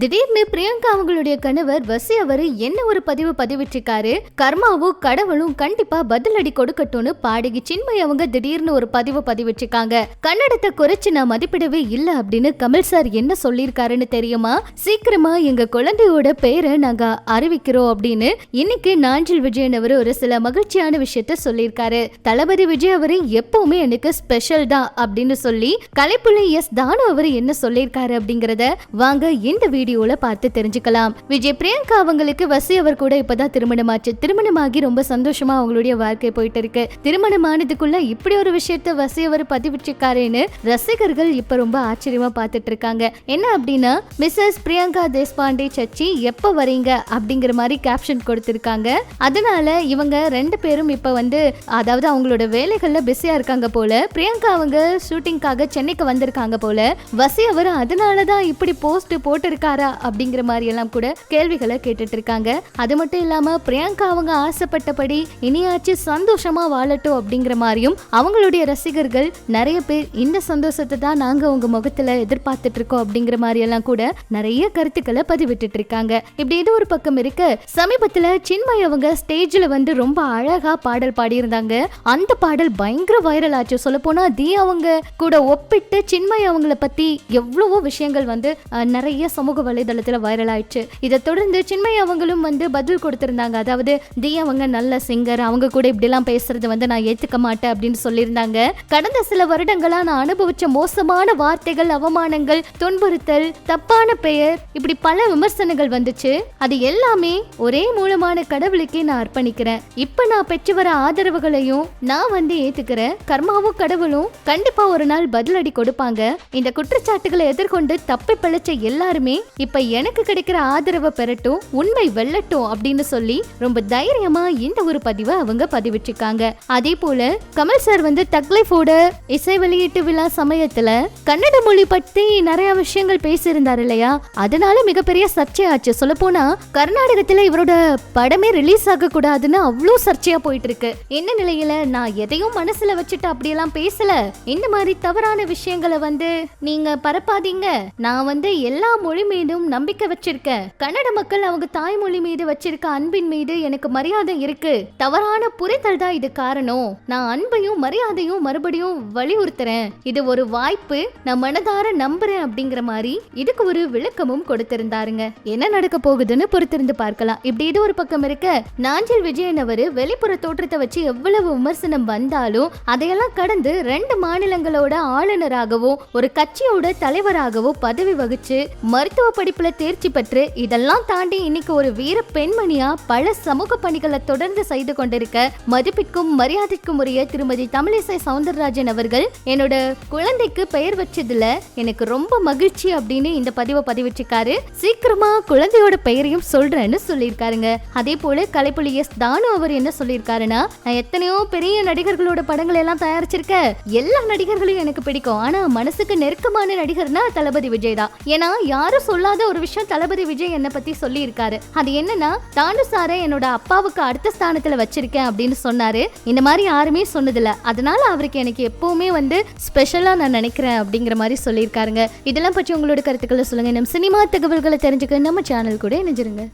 திடீர்னு பிரியங்கா அவங்களுடைய கணவர் வசி அவரு என்ன ஒரு பதிவு பதிவிட்டிருக்காரு? கர்மாவும் கடவுளும் கண்டிப்பா பதிலடி கொடுக்கட்டும்னு பாடகி சின்மய் அவங்க திடீர்னு ஒரு பதிவு பதிவிட்டிருக்காங்க. கன்னடத்தை குறைச்சு நான் மதிப்பிடவே இல்ல அப்படின்னு கமல் சார் என்ன சொல்லியிருக்காருன்னு தெரியுமா? சீக்கிரமா எங்க குழந்தையோட பெயரை நாங்க அறிவிக்கிறோம் அப்படின்னு இன்னைக்கு நாஞ்சில் விஜயன் அவரு ஒரு சில மகிழ்ச்சியான விஷயத்த சொல்லியிருக்காரு. தளபதி விஜய் அவரு எப்பவுமே எனக்கு ஸ்பெஷல் தான் அப்படின்னு சொல்லி கலைப்புள்ளி எஸ் தானு அவரு என்ன சொல்லியிருக்காரு அப்படிங்கறத வாங்க இந்த வீடியோல பார்த்து தெரிஞ்சுக்கலாம். விஜய் பிரியங்கா அவங்களுக்கு வசி அவர் கூட இப்பதான் திருமணமாச்சு. திருமணமாகி ரொம்ப சந்தோஷமா அவங்களுடைய வாழ்க்கை போயிட்டு இருக்கு திருமணமானதுக்குள்ள இப்படி ஒரு விஷயத்த வசி அவர் பதிவிட்டிருக்காருன்னு ரசிகர்கள் இப்ப ரொம்ப ஆச்சரியமா பார்த்துட்டு இருக்காங்க என்ன அப்படின்னா மிஸ்ஸஸ் பிரியங்கா தேஷ்பாண்டே சச்சி எப்ப வரீங்க? அப்படிங்கிற மாதிரி கேப்ஷன் கொடுத்திருக்காங்க. அதனால இவங்க ரெண்டு பேரும் இப்ப வந்து அதாவது அவங்களோட வேலைகள்ல பிஸியா இருக்காங்க போல பிரியங்கா அவங்க ஷூட்டிங்காக சென்னைக்கு வந்திருக்காங்க போல வசி அவர் அதனாலதான் இப்படி போஸ்ட் போட்டிருக்காரா அப்படிங்கிற மாதிரி எல்லாம் கூட கேள்விகளை கேட்டுட்டு இருக்காங்க அது மட்டும் இல்லாம பிரியங்கா அவங்க ஆசைப்பட்டபடி இனியாச்சு சந்தோஷமா வாழட்டும் அப்படிங்கிற மாதிரியும் அவங்களுடைய ரசிகர்கள் நிறைய பேர் இந்த சந்தோஷத்தை தான் நாங்க உங்க முகத்துல எதிர்பார்த்துட்டு இருக்கோம் அப்படிங்கிற மாதிரி எல்லாம் கூட நிறைய கருத்துக்களை பதிவிட்டு இருக்காங்க இப்படி இது ஒரு பக்கம் இருக்கு. சமீபத்துல சின்மய் அவங்க ஸ்டேஜ்ல வந்து ரொம்ப அழகா பாடல் பாடியிருந்தாங்க. அந்த பாடல் பயங்கர வைரல் ஆச்சு. சொல்ல போனா தி அவங்க கூட ஒப்பிட்டு சின்மய் அவங்கள பத்தி எவ்வளவோ விஷயங்கள் வந்து நிறைய சமூக வலைதளத்தில் வைரல் ஆயிடுச்சு. இதை தொடர்ந்து சின்மய் அவங்களும் வந்து பதில் கொடுத்திருந்தாங்க. அதாவது தி அவங்க நல்ல சிங்கர் அவங்க கூட இப்படிலாம் பேசுறது வந்து நான் ஏத்துக்க மாட்டேன் அப்படின்னு சொல்லியிருந்தாங்க. கடந்த சில வருடங்களா நான் அனுபவிச்ச மோசமான வார்த்தைகள் அவமானங்கள் துன்புறுத்தல் தப்பான பெயர் இப்படி பல விமர்சனங்கள் வந்துச்சு. அது எல்லாமே ஒரே மூலமான கடவுளுக்கே நான் அர்ப்பணிக்கிறேன். இப்ப நான் பெற்று வர ஆதரவுகளையும் நான் வந்து ஏத்துக்கிறேன். கர்மாவும் கடவுளும் கண்டிப்பா ஒரு நாள் பதிலடி கொடுப்பாங்க. இந்த குற்றச்சாட்டுகளை எதிர்கொண்டு தப்பி பிழைச்ச எல்லாருமே இப்ப எனக்கு கிடைக்கிற ஆதரவை பெறட்டும் உண்மை வெல்லட்டும் அப்படின்னு சொல்லி ரொம்ப தைரியமா இந்த ஒரு பதிவை அவங்க பதிவிட்டிருக்காங்க. அதே போல கமல் சார் வந்து தக்லைஃபோட இசை வெளியீட்டு விழா சமயத்துல கன்னட மொழி பத்தி நிறைய விஷயங்கள் பேசியிருந்தார் இல்லையா? அதனால மிகப்பெரிய சர்ச்சையாச்சு. சொல்ல போனா கர்நாடகத்துல இவரோட படமே ரிலீஸ் ஆக கூடாதுன்னு அவ்வளோ சர்ச்சையா போயிட்டு இருக்கு என்ன நிலையில நான் எதையும் மனசுல வச்சுட்டு அப்படியெல்லாம் பேசல? இந்த மாதிரி தவறான விஷயங்களை வந்து நீங்க பரப்பாதீங்க. நான் வந்து எல்லா மொழி மீதும் நம்பிக்கை வச்சிருக்கேன் கன்னட மக்கள் அவங்க தாய்மொழி மீது வச்சிருக்க அன்பின் மீது எனக்கு மரியாதை இருக்கு. தவறான புரிதல் தான் இது காரணம். நான் அன்பையும் மரியாதையும் மறுபடியும் வலியுறுத்துறேன். இது ஒரு வாய்ப்பு நான் மனதார நம்புறேன் அப்படிங்கிற மாதிரி இதுக்கு ஒரு விளக்கமும் கொடுத்திருந்தாருங்க. என்ன நடக்க போகுதுன்னு பொறுத்திருந்து பார்க்கலாம். இப்படி இது ஒரு பக்கம் இருக்க நாஞ்சில் விஜயன் அவரு வெளிப்புற தோற்றத்தை வச்சு எவ்வளவு விமர்சனம் வந்தாலும் அதையெல்லாம் கடந்து ரெண்டு மாநிலங்களோட ஆளுநராகவும் ஒரு கட்சியோட தலைவராகவும் பதவி வகிச்சு மருத்துவ படிப்புல தேர்ச்சி பெற்று இதெல்லாம் தாண்டி இன்னைக்கு ஒரு வீர பெண்மணியா பல சமூக பணிகளை தொடர்ந்து செய்து கொண்டிருக்க மதிப்பிற்கும் மரியாதைக்கும் உரிய திருமதி தமிழிசை சவுந்தரராஜன் அவர்கள் என்னோட குழந்தைக்கு பெயர் வச்சதுல எனக்கு ரொம்ப மகிழ்ச்சி அப்படின்னு இந்த பதிவை பதிவிட்டிருக்காரு. சீக்கிரமா குழந்தையோட பெயரையும் சொல்றேன்னு சொல்லியிருக்காருங்க. அதே போல கலைப்புலி எஸ் தானு அவர் என்ன சொல்லியிருக்காருன்னா நான் எத்தனையோ பெரிய நடிகர்களோட படங்களை எல்லாம் தயாரிச்சிருக்கேன் எல்லா நடிகர்களையும் எனக்கு பிடிக்கும். ஆனா மனசுக்கு நெருக்கமான நடிகர்னா தளபதி விஜய் தான். ஏன்னா யாரும் சொல்லாத ஒரு விஷயம் தளபதி விஜய் என்னை பத்தி சொல்லியிருக்காரு. அது என்னன்னா தாண்டு சாரை என்னோட அப்பாவுக்கு அடுத்த ஸ்தானத்துல வச்சிருக்கேன் அப்படின்னு சொன்னாரு. இந்த மாதிரி யாருமே சொன்னதில்ல. அதனால அவருக்கு எனக்கு எப்பவுமே வந்து ஸ்பெஷலா நான் நினைக்கிறேன் அப்படிங்கிற மாதிரி சொல்லியிருக்காருங்க. இதெல்லாம் பற்றி உங்களோட கருத்துக்களை சொல்லுங்க. நம்ம சினிமா தகவல்களை தெரிஞ்சுக்க நம்ம சேனல் கூட இணைஞ்சிருங்க.